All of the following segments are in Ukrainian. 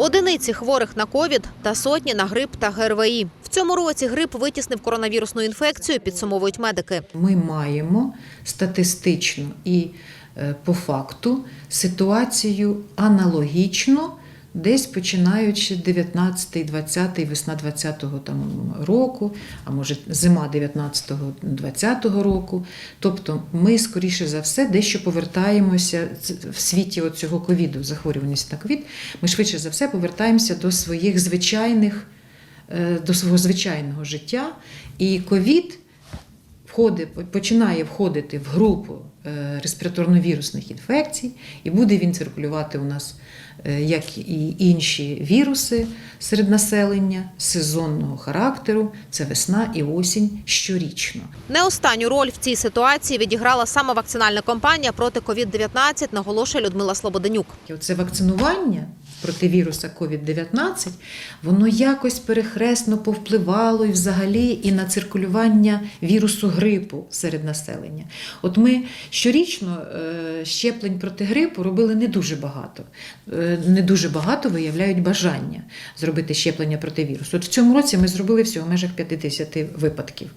Одиниці хворих на ковід та сотні на грип та ГРВІ. В цьому році грип витіснив коронавірусну інфекцію, підсумовують медики. Ми маємо статистично і е, по факту ситуацію аналогічну, десь починаючи 19, 20, весна 20-го там року, а може зима 19-го, 20-го року. Тобто ми, скоріше за все, дещо повертаємося в світі цього ковіду, захворюваності на ковід. Ми швидше за все повертаємося до своїх звичайних, е, до свого звичайного життя. І ковід входить, починає входити в групу е, респіраторно-вірусних інфекцій, і буде він циркулювати у нас, е, як і інші віруси серед населення сезонного характеру. Це весна і осінь щорічно. Не останню роль в цій ситуації відіграла саме вакцинальна кампанія проти ковід 19 наголошує Людмила Слободенюк. І Оце вакцинування проти віруса COVID-19, воно якось перехресно повпливало і взагалі і на циркулювання вірусу грипу серед населення. От ми щорічно е, щеплень проти грипу робили не дуже багато. Е, Не дуже багато виявляють бажання зробити щеплення проти вірусу. От в цьому році ми зробили всього в межах 50 випадків.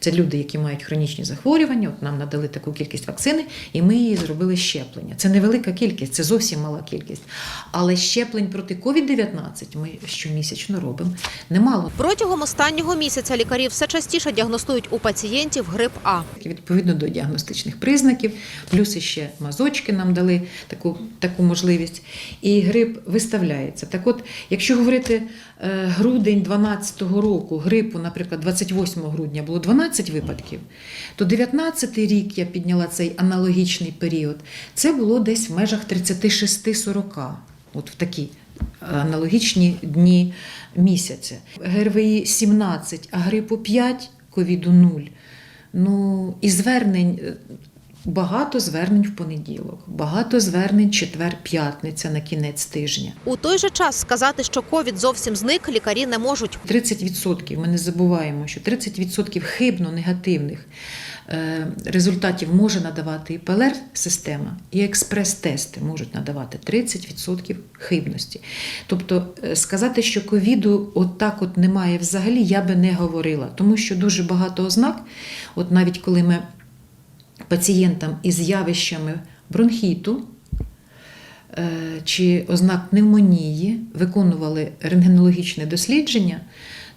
Це люди, які мають хронічні захворювання. От нам надали таку кількість вакцини, і ми її зробили щеплення. Це невелика кількість, це зовсім мала кількість. Але щеплень проти COVID-19 ми щомісячно робимо немало. Протягом останнього місяця лікарі все частіше діагностують у пацієнтів грип А. Відповідно до діагностичних признаків, плюс ще мазочки нам дали таку, таку можливість. І грип виставляється. Так от, якщо говорити е, грудень 2012 року, грипу, наприклад, 28 грудня було 12 випадків, то 19 рік я підняла цей аналогічний період. Це було десь в межах 36-40, от в такі аналогічні дні місяця. ГРВІ 17, а грипу 5, ковіду 0. Ну, і звернень. Багато звернень в понеділок, багато звернень четвер-п'ятниця на кінець тижня. У той же час сказати, що ковід зовсім зник, лікарі не можуть. 30% ми не забуваємо, що 30% хибно негативних е, результатів може надавати і ПЛР-система, і експрес-тести можуть надавати 30% хибності. Тобто е, сказати, що ковіду от так от немає взагалі, я би не говорила, тому що дуже багато ознак, от навіть коли ми пацієнтам із явищами бронхіту, е, чи ознак пневмонії виконували рентгенологічне дослідження,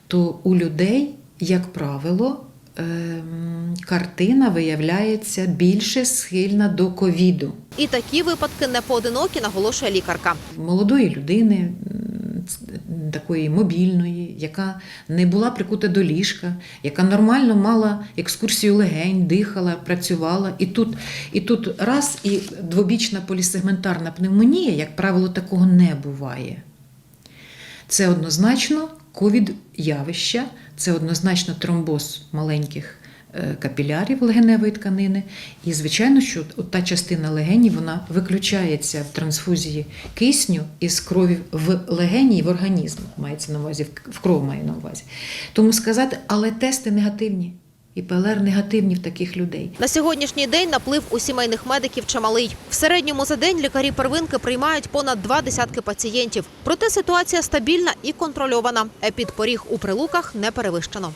то у людей, як правило, ем, картина виявляється більше схильна до ковіду. І такі випадки не поодинокі, наголошує лікарка. Молодої людини, такої мобільної, яка не була прикута до ліжка, яка нормально мала екскурсію легень, дихала, працювала. І тут, і тут раз і двобічна полісегментарна пневмонія, як правило, такого не буває. Це однозначно ковід-явища, це однозначно тромбоз маленьких капілярів легеневої тканини. І, звичайно, що та частина легенів вона виключається в трансфузії кисню із крові в легені і в організм, мається на увазі, в кров має на увазі. Тому сказати, але тести негативні. І ПЛР негативні в таких людей. На сьогоднішній день наплив у сімейних медиків чималий. В середньому за день лікарі первинки приймають понад два десятки пацієнтів. Проте ситуація стабільна і контрольована. Епідпоріг у прилуках не перевищено.